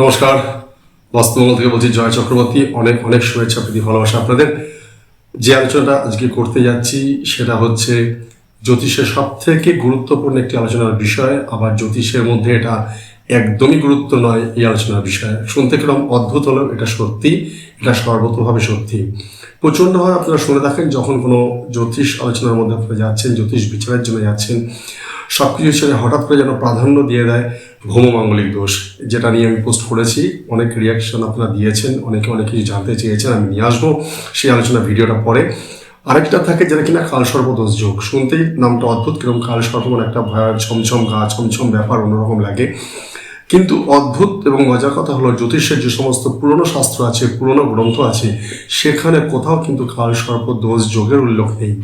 নমস্কার। বাস্তবমঙ্গল থেকে বলছি জয় চক্রবর্তী। অনেক অনেক শুভেচ্ছা, প্রীতি, ভালোবাসা আপনাদের। যে আলোচনাটা আজকে করতে যাচ্ছি সেটা হচ্ছে জ্যোতিষের সব থেকে গুরুত্বপূর্ণ একটি আলোচনার বিষয়। আবার জ্যোতিষের মধ্যে এটা একদমই গুরুত্ব নয় এই আলোচনার বিষয়। শুনতে কীরকম অদ্ভুত হলেও এটা সত্যি, এটা সর্বতভাবে সত্যি। প্রচণ্ডভাবে আপনারা শুনে থাকেন, যখন কোনো জ্যোতিষ আলোচনার মধ্যে আপনারা যাচ্ছেন, জ্যোতিষ বিচারের জন্য যাচ্ছেন সব কিছু ছেড়ে হঠাৎ করে যেন প্রাধান্য দিয়ে দেয় ভৌমমাঙ্গলিক দোষ, যেটা নিয়ে আমি পোস্ট করেছি। অনেক রিয়াকশন আপনারা দিয়েছেন, অনেকে অনেক কিছু জানতে চেয়েছেন, আমি নিয়ে আসব সেই আলোচনা ভিডিওটা পরে। আরেকটা থাকে যেটা কিনা কালসর্প দোষ যোগ। শুনতেই নামটা অদ্ভুত কীরকম কালসর্প মানে একটা ভয় ছমছম গা, ছমছম ব্যাপার, অন্যরকম লাগে। কিন্তু অদ্ভুত এবং মজার কথা হলো, জ্যোতিষের যে সমস্ত পুরনো শাস্ত্র আছে, পুরনো গ্রন্থ আছে, সেখানে কোথাও কিন্তু কালসর্প দোষ যোগের উল্লেখ নেই।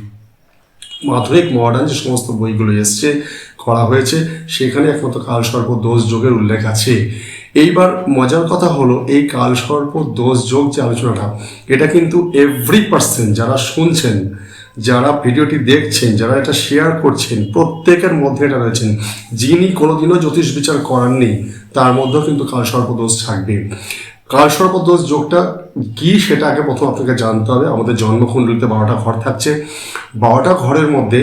মাধ্যমিক মডার্ন যে সমস্ত বইগুলো এসছে, করা হয়েছে, সেখানে একমাত্র কালসর্প দোষ যোগের উল্লেখ আছে। এইবার মজার কথা হলো, এই কালসর্প দোষ যোগ যে আলোচনাটা, এটা কিন্তু এভরি পার্সন যারা শুনছেন, যারা ভিডিওটি দেখছেন, যারা এটা শেয়ার করছেন, প্রত্যেকের মধ্যে এটা রয়েছেন যিনি কোনোদিনও জ্যোতিষ বিচার করাননি, তার মধ্যেও কিন্তু কালসর্প দোষ থাকবে। কালসর্প দোষ যোগটা কি সেটা আগে প্রথম আপনাকে জানতে হবে। আমাদের জন্মকুণ্ডলিতে বারোটা ঘর থাকছে। বারোটা ঘরের মধ্যে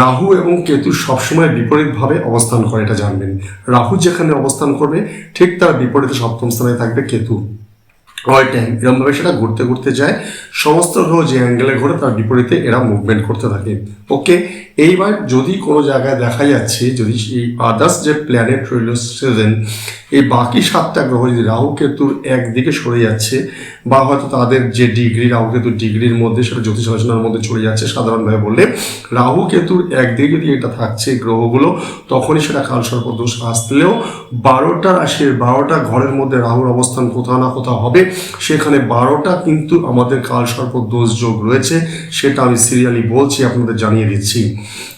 রাহু এবং কেতু সবসময় বিপরীতভাবে অবস্থান করে, এটা জানবেন। রাহু যেখানে অবস্থান করবে, ঠিক তার বিপরীতে সপ্তম স্থানে থাকবে কেতু। অল টাইম এরকমভাবে সেটা ঘুরতে ঘুরতে যায়। সমস্ত গ্রহ যে অ্যাঙ্গেলে ঘোরে, তার বিপরীতে এরা মুভমেন্ট করতে থাকে। ওকে এইবার যদি কোনো জায়গায় দেখা যাচ্ছে, যদি এই আদার্স যে প্ল্যানেট রইল সেভেন এই বাকি সাতটা গ্রহ যদি রাহু কেতুর একদিকে সরে যাচ্ছে, বা হয়তো তাদের যে ডিগ্রি রাহু কেতুর ডিগ্রির মধ্যে, সেটা জ্যোতিষ আলোচনার মধ্যে চলে যাচ্ছে সাধারণভাবে বললে, রাহু কেতুর একদিকে যদি এটা থাকছে গ্রহগুলো, তখনই সেটা কালসর্প দোষ আসলেও বারোটা রাশির বারোটা ঘরের মধ্যে রাহুর অবস্থান কোথাও না কোথাও হবে। সেখানে বারোটা কিন্তু আমাদের কালসর্প দোষ যোগ রয়েছে, সেটা আমি সিরিয়ালি বলছি, আপনাদের জানিয়ে দিচ্ছি।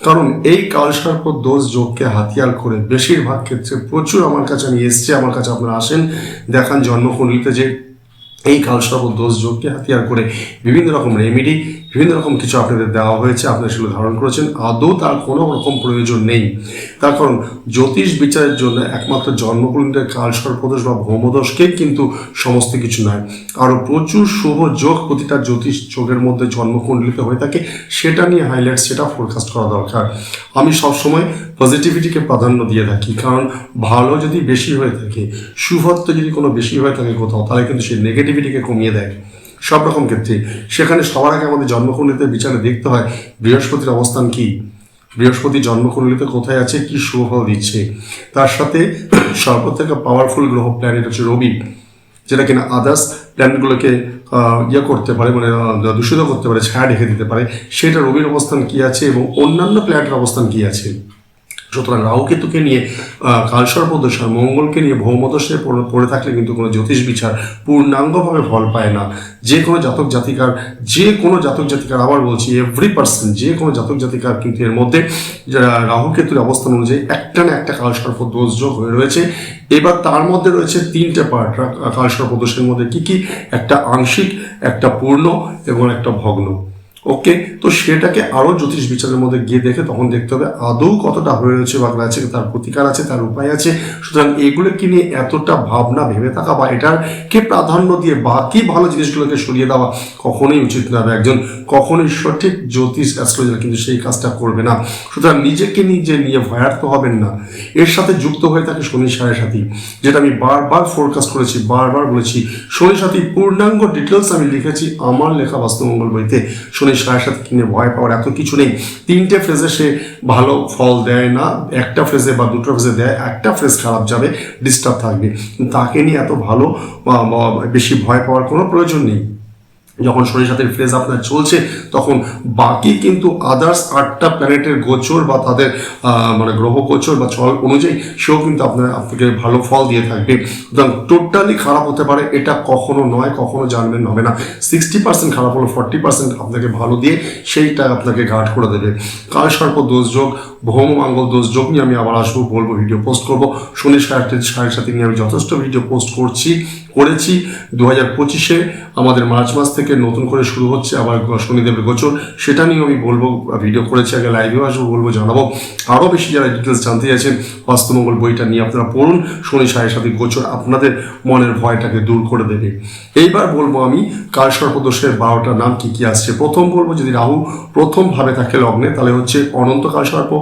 কারণ এই কালসর্প দোষ যোগকে হাতিয়ার করে বেশিরভাগ ক্ষেত্রে প্রচুর আমার কাছে আমি এসছে, আমার কাছে আপনারা আসেন, দেখান জন্মকুণ্ডলিতে যে এই কালসর্প দোষ যোগকে হাতিয়ার করে বিভিন্ন রকম রেমেডি বিভিন্ন রকম কিছু আপনাদের দেওয়া হয়েছে, আপনারা সেগুলো ধারণ করেছেন। আদৌ তার কোনো রকম প্রয়োজন নেই। তার কারণ, জ্যোতিষ বিচারের জন্য একমাত্র জন্মকুণ্ডের কালসর্পদোষ বা ভৌমদোষকে কিন্তু সমস্ত কিছু নয়। আরও প্রচুর শুভ যোগ প্রতিটা জ্যোতিষ যোগের মধ্যে জন্মকুণ্ডলিতে হয়ে থাকে। সেটা নিয়ে হাইলাইট সেটা ফোরকাস্ট করা দরকার। আমি সবসময় পজিটিভিটিকে প্রাধান্য দিয়ে থাকি। কারণ, ভালো যদি বেশি হয়ে থাকে শুভত্ব যদি কোনো বেশি হয়ে থাকে কোথাও, তাহলে কিন্তু সেই নেগেটিভিটিকে কমিয়ে দেয়। সব রকম ক্ষেত্রে সেখানে সবার আগে আমাদের জন্মকুণ্ডলিতে বিচারে দেখতে হয় বৃহস্পতির অবস্থান কি। বৃহস্পতি জন্মকুণ্ডলিতে কোথায় আছে, কি শুভফল দিচ্ছে। তার সাথে সর্ব থেকে পাওয়ারফুল গ্রহ প্ল্যানেট হচ্ছে রবি, যেটা কিনা আদার্স প্ল্যানেটগুলোকে ইয়ে করতে পারে মানে দূষিত করতে পারে, ছায়া ঢেকে দিতে পারে। সেটা রবির অবস্থান কি আছে এবং অন্যান্য প্ল্যানেটের অবস্থান কি আছে? সুতরাং রাহুকেতুকে নিয়ে আহ, কালসর্পদোষ মঙ্গলকে নিয়ে ভৌমদোষে পড়ে- থাকলে কিন্তু কোনো জ্যোতিষ বিচার পূর্ণাঙ্গভাবে ফল পায় না। যে কোনো জাতক জাতিকার যে কোনো জাতক জাতিকার আবার বলছি এভরি পার্সন যে কোনো জাতক জাতিকার কিন্তু এর মধ্যে রাহুকেতুর অবস্থান অনুযায়ী একটা না একটা কালসর্প দোষ যোগ হয়ে রয়েছে। এবার তার মধ্যে রয়েছে তিনটে পার্ট কালসর্প দোষের মধ্যে কি কি? একটা আংশিক একটা পূর্ণ এবং একটা ভগ্ন। ওকে তো সেটাকে আরও জ্যোতিষ বিচারের মধ্যে গিয়ে দেখে তখন দেখতে হবে আদৌ কতটা হয়ে রয়েছে বা আছে তার প্রতিকার আছে, তার উপায় আছে। সুতরাং এগুলোকে নিয়ে এতটা ভাবনা ভেবে থাকা বা এটার কে প্রাধান্য দিয়ে বাকি ভালো জিনিসগুলোকে সরিয়ে দেওয়া কখনোই উচিত বা একজন কখনোই সঠিক জ্যোতিষ অ্যাস্ট্রোলজার কিন্তু সেই কাজটা করবে না। সুতরাং নিজেকে নিজে নিয়ে ভয়ার্থ হবেন না। এর সাথে যুক্ত হয়ে থাকে শনি সাড়ে সাথী যেটা আমি বারবার ফোরকাস্ট করেছি, বারবার বলেছি। শনি সাথী পূর্ণাঙ্গ ডিটেলস আমি লিখেছি আমার লেখা বাস্তুমঙ্গল বইতে। শনি সাড়ে সাথে কিনে ভয় পাওয়ার এত কিছু নেই। তিনটে ফ্রেজে সে ভালো ফল দেয় না, একটা ফ্রেজে বা দুটো ফ্রেজে দেয়, একটা ফ্রেজ খারাপ যাবে ডিস্টার্ব থাকবে। তাকে নিয়ে এত ভালো বেশি ভয় পাওয়ার কোনো প্রয়োজন নেই। যখন শনির সাথে ফ্রেজ আপনার চলছে, তখন বাকি কিন্তু আদার্স আটটা প্ল্যানেটের গোচর বা তাদের মানে গ্রহ গোচর বা চল অনুযায়ী সেও কিন্তু আপনার আপনাকে ভালো ফল দিয়ে থাকবে। সুতরাং টোটালি খারাপ হতে পারে, এটা কখনো নয়, কখনো জানবেন হবে না। সিক্সটি পার্সেন্ট খারাপ হলো ফর্টি পার্সেন্ট আপনাকে ভালো দিয়ে সেইটা আপনাকে গার্ড করে দেবে। কাল সর্প দোষ যোগ, ভৌম মাঙ্গল দোষ যোগ নিয়ে আমি আবার আসব, বলব ভিডিও পোস্ট করব। শনি সাড়ে সাড়ে সাথে নিয়ে আমি যথেষ্ট ভিডিও পোস্ট করছি। করেছি। দু হাজার পঁচিশে আমাদের মার্চ মাস থেকে নতুন করে শুরু হচ্ছে আবার শনিদেবের গোচর। সেটা নিয়ে আমি বলব, ভিডিও করেছি আগে লাইভেও আসব, বলব, জানাব। আরও বেশি যারা ডিটেলস জানতে চাইছেন, বাস্তুমঙ্গল বইটা নিয়ে আপনারা পড়ুন। শনি সাড়ে সাথে গোচর আপনাদের মনের ভয়টাকে দূর করে দেবে। এইবার বলব আমি, কাল সর্পদোষের বারোটা নাম কি কি আসছে? প্রথম বলব যদি রাহু প্রথম ভাবে থাকে লগ্নে, তাহলে হচ্ছে অনন্ত কাল সর্প।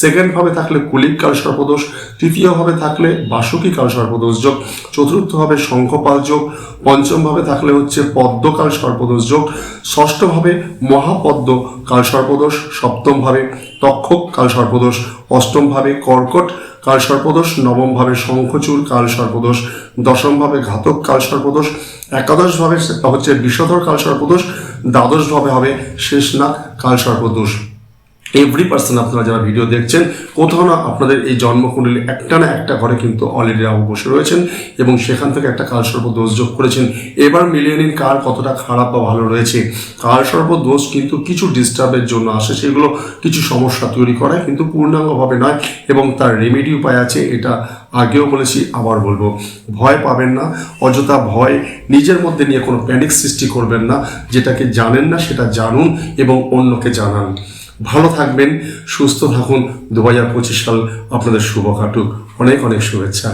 সেকেন্ড ভাবে থাকলে কুলিক কাল সর্পদোষ। তৃতীয় ভাবে থাকলে বাসুকী কাল সর্পদোষ যোগ। চতুর্থ ভাবে শঙ্খপাল যোগ পঞ্চম ভাবে থাকলে হচ্ছে পদ্মকাল সর্পদোষ যোগ ষষ্ঠ ভাবে মহাপদ্ম কাল সর্পদোষ সপ্তম ভাবে তক্ষক কাল সর্পদোষ অষ্টম ভাবে কর্কট কাল সর্পদোষ নবম ভাবে শঙ্খচূড় কাল সর্পদোষ দশম ভাবে ঘাতক কাল সর্পদোষ একাদশ ভাবে হচ্ছে বিষধর কাল সর্পদোষ দ্বাদশ ভাবে হবে শেষনাগ কাল সর্পদোষ। এভরি পার্সন আপনারা যারা ভিডিও দেখছেন, কোথাও না আপনাদের এই জন্মকুণ্ডলী একটা না একটা ঘরে কিন্তু অলরেডি রাহু বসে রয়েছেন এবং সেখান থেকে একটা কালসর্প দোষ যোগ করেছেন। এবার মিলিয়ে নিন কার কতটা খারাপ বা ভালো রয়েছে? কালসর্প দোষ কিন্তু কিছু ডিস্টার্বের জন্য আসে, সেগুলো কিছু সমস্যা তৈরি করায়, কিন্তু পূর্ণাঙ্গভাবে নয় এবং তার রেমেডি উপায় আছে, এটা আগেও বলেছি, আবার বলব। ভয় পাবেন না, অযথা ভয় নিজের মধ্যে নিয়ে কোনো প্যানিক সৃষ্টি করবেন না, যেটাকে জানেন না সেটা জানুন এবং অন্যকে জানান। ভালো থাকবেন সুস্থ থাকুন। দু হাজার পঁচিশ সাল আপনাদের শুভ কাটুক অনেক অনেক শুভেচ্ছা।